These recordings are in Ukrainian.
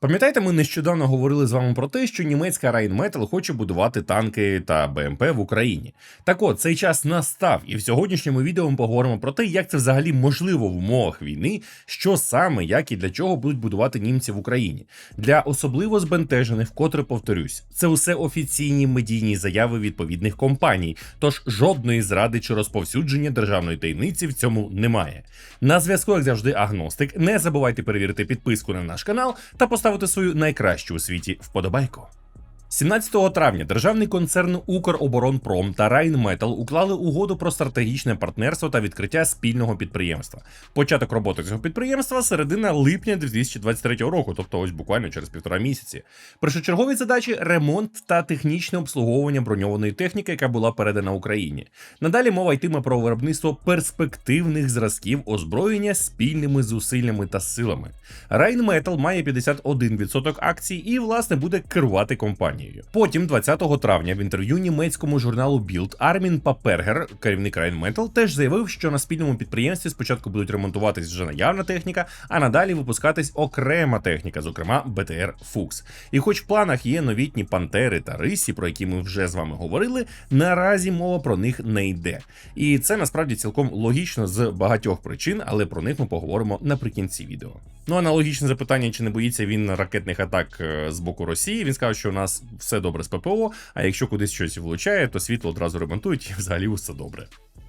Пам'ятаєте, ми нещодавно говорили з вами про те, що німецька Rheinmetall хоче будувати танки та БМП в Україні. Так от цей час настав, і в сьогоднішньому відео ми поговоримо про те, як це взагалі можливо в умовах війни, що саме, як і для чого будуть будувати німці в Україні. Для особливо збентежених, вкотре повторюсь, це усе офіційні медійні заяви відповідних компаній, тож жодної зради чи розповсюдження державної таємниці в цьому немає. На зв'язку, як завжди, агностик. Не забувайте перевірити підписку на наш канал та поставити свою найкращу у світі вподобайку. 17 травня державний концерн Укроборонпром та Rheinmetall уклали угоду про стратегічне партнерство та відкриття спільного підприємства. Початок роботи цього підприємства середина липня 2023 року, тобто ось буквально через півтора місяці. Першочергові задачі ремонт та технічне обслуговування броньованої техніки, яка була передана Україні. Надалі мова йтиме про виробництво перспективних зразків озброєння спільними зусиллями та силами. Rheinmetall має 51% акцій і, власне, буде керувати компанією. Потім, 20 травня, в інтерв'ю німецькому журналу Bild Армін Папергер, керівник Rheinmetall, теж заявив, що на спільному підприємстві спочатку будуть ремонтуватись вже наявна техніка, а надалі випускатись окрема техніка, зокрема БТР Фукс. І хоч в планах є новітні пантери та рисі, про які ми вже з вами говорили, наразі мова про них не йде. І це насправді цілком логічно з багатьох причин, але про них ми поговоримо наприкінці відео. Ну, аналогічне запитання, чи не боїться він ракетних атак е, з боку Росії. Він сказав, що у нас все добре з ППО, а якщо кудись щось влучає, то світло одразу ремонтують і взагалі усе добре.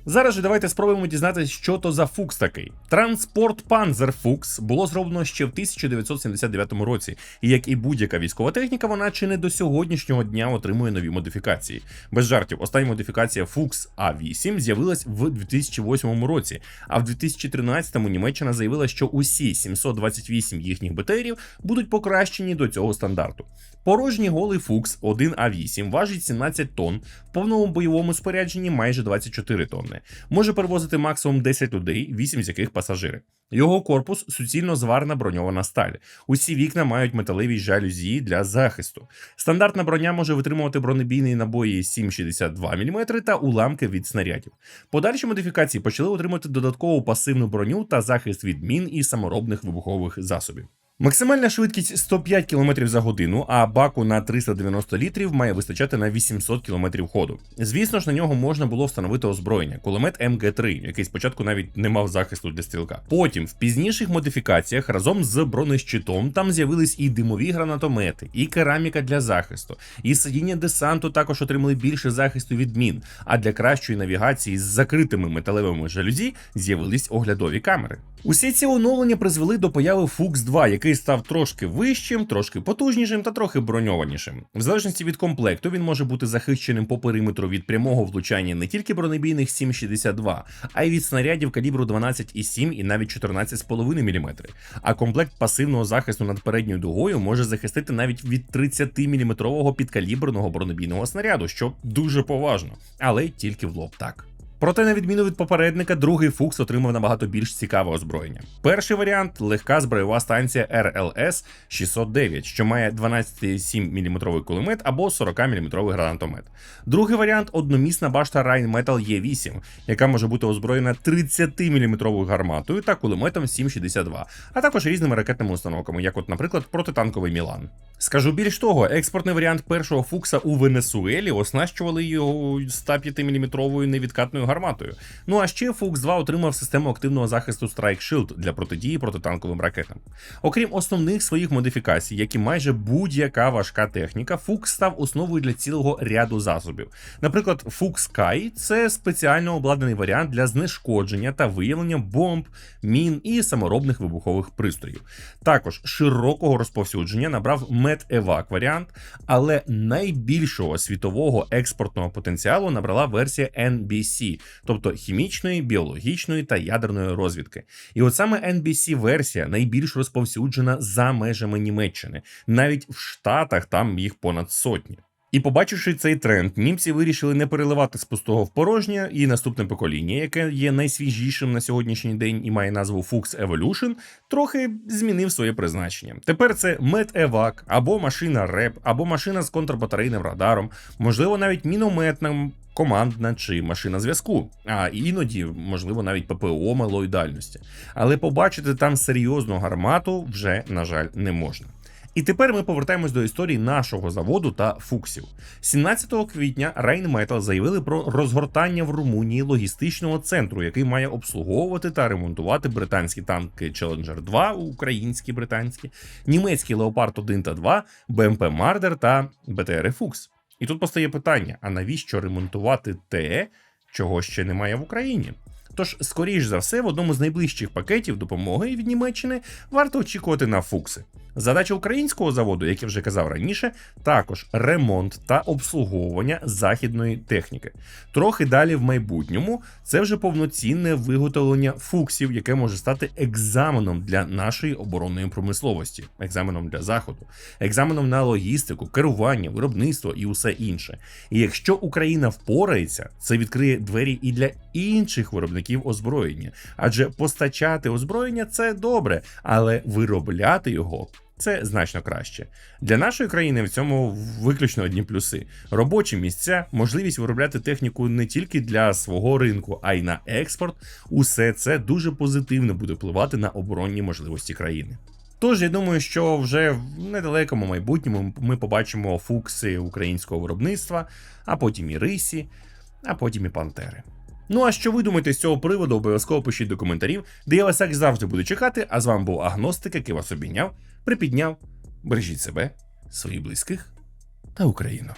Зараз же давайте спробуємо дізнатися, що то за фукс такий. Транспорт Панзер Фукс було зроблено ще в 1979 році, і як і будь-яка військова техніка, вона чи не до сьогоднішнього дня отримує нові модифікації. Без жартів, остання модифікація Фукс А8 з'явилась в 2008 році, а в 2013-му Німеччина заявила, що усі 728 їхніх БТРів будуть покращені до цього стандарту. Порожній голий Фукс 1А8 важить 17 тонн, в повному бойовому спорядженні майже 24 тонни. Може перевозити максимум 10 людей, 8 з яких пасажири. Його корпус суцільно зварна броньована сталь. Усі вікна мають металеві жалюзі для захисту. Стандартна броня може витримувати бронебійні набої 7,62 мм та уламки від снарядів. Подальші модифікації почали отримати додаткову пасивну броню та захист від мін і саморобних вибухових засобів. Максимальна швидкість 105 км за годину, а баку на 390 літрів має вистачати на 800 км ходу. Звісно ж, на нього можна було встановити озброєння, кулемет МГ3, який спочатку навіть не мав захисту для стрілка. Потім, в пізніших модифікаціях, разом з бронещитом, там з'явились і димові гранатомети, і кераміка для захисту, і сидіння десанту також отримали більше захисту від мін. А для кращої навігації з закритими металевими жалюзі з'явились оглядові камери. Усі ці оновлення призвели до появи Fuchs 2, який став трошки вищим, трошки потужнішим та трохи броньованішим. В залежності від комплекту він може бути захищеним по периметру від прямого влучання не тільки бронебійних 7,62, а й від снарядів калібру 12,7 і навіть 14,5 мм. А комплект пасивного захисту над передньою дугою може захистити навіть від 30-мм підкаліберного бронебійного снаряду, що дуже поважно, але тільки в лоб так. Проте, на відміну від попередника, другий Фукс отримав набагато більш цікаве озброєння. Перший варіант легка зброєва станція RLS 609, що має 12,7 мм кулемет або 40 мм гранатомет. Другий варіант одномісна башта Rheinmetall E8, яка може бути озброєна 30 мм гарматою та кулеметом 7,62, а також різними ракетними установками, як, от, наприклад, протитанковий Мілан. Скажу більш того, експортний варіант першого Фукса у Венесуелі оснащували його 105 мм невідкатною гарматою. Ну а ще Фукс 2 отримав систему активного захисту Strike Shield для протидії протитанковим ракетам. Окрім основних своїх модифікацій, як і майже будь-яка важка техніка, Фукс став основою для цілого ряду засобів. Наприклад, Фукс Kai – це спеціально обладнаний варіант для знешкодження та виявлення бомб, мін і саморобних вибухових пристроїв. Також широкого розповсюдження набрав Медевак варіант, але найбільшого світового експортного потенціалу набрала версія NBC, тобто хімічної, біологічної та ядерної розвідки. І от саме NBC версія найбільш розповсюджена за межами Німеччини. Навіть в Штатах там їх понад сотні. І побачивши цей тренд, німці вирішили не переливати з пустого в порожнє, і наступне покоління, яке є найсвіжішим на сьогоднішній день і має назву Fuchs Evolution, трохи змінив своє призначення. Тепер це медевак, або машина РЕП, або машина з контрбатарейним радаром, можливо, навіть мінометна. Командна чи машина зв'язку, а іноді, можливо, навіть ППО малої дальності. Але побачити там серйозну гармату вже, на жаль, не можна. І тепер ми повертаємось до історії нашого заводу та фуксів. 17 квітня Rheinmetall заявили про розгортання в Румунії логістичного центру, який має обслуговувати та ремонтувати британські танки Challenger 2, українські британські, німецькі Leopard 1 та 2, BMP Marder та БТР Фукс. І тут постає питання: а навіщо ремонтувати те, чого ще немає в Україні? Тож, скоріш за все, в одному з найближчих пакетів допомоги від Німеччини варто очікувати на фукси. Задача українського заводу, як я вже казав раніше, також ремонт та обслуговування західної техніки. Трохи далі в майбутньому це вже повноцінне виготовлення фуксів, яке може стати екзаменом для нашої оборонної промисловості, екзаменом для заходу, екзаменом на логістику, керування, виробництво і усе інше. І якщо Україна впорається, це відкриє двері і для інших виробників озброєння, адже постачати озброєння це добре, але виробляти його. Це значно краще для нашої країни. В цьому виключно одні плюси: робочі місця, можливість виробляти техніку не тільки для свого ринку, а й на експорт. Усе це дуже позитивно буде впливати на оборонні можливості країни. Тож я думаю, що вже в недалекому майбутньому ми побачимо фукси українського виробництва, а потім і рисі, а потім і пантери. Ну а що ви думаєте з цього приводу? Обов'язково пишіть до коментарів, де я вас як завжди буду чекати. А з вами був Агностик, який вас обійняв, припідняв. Бережіть себе, своїх близьких та Україну.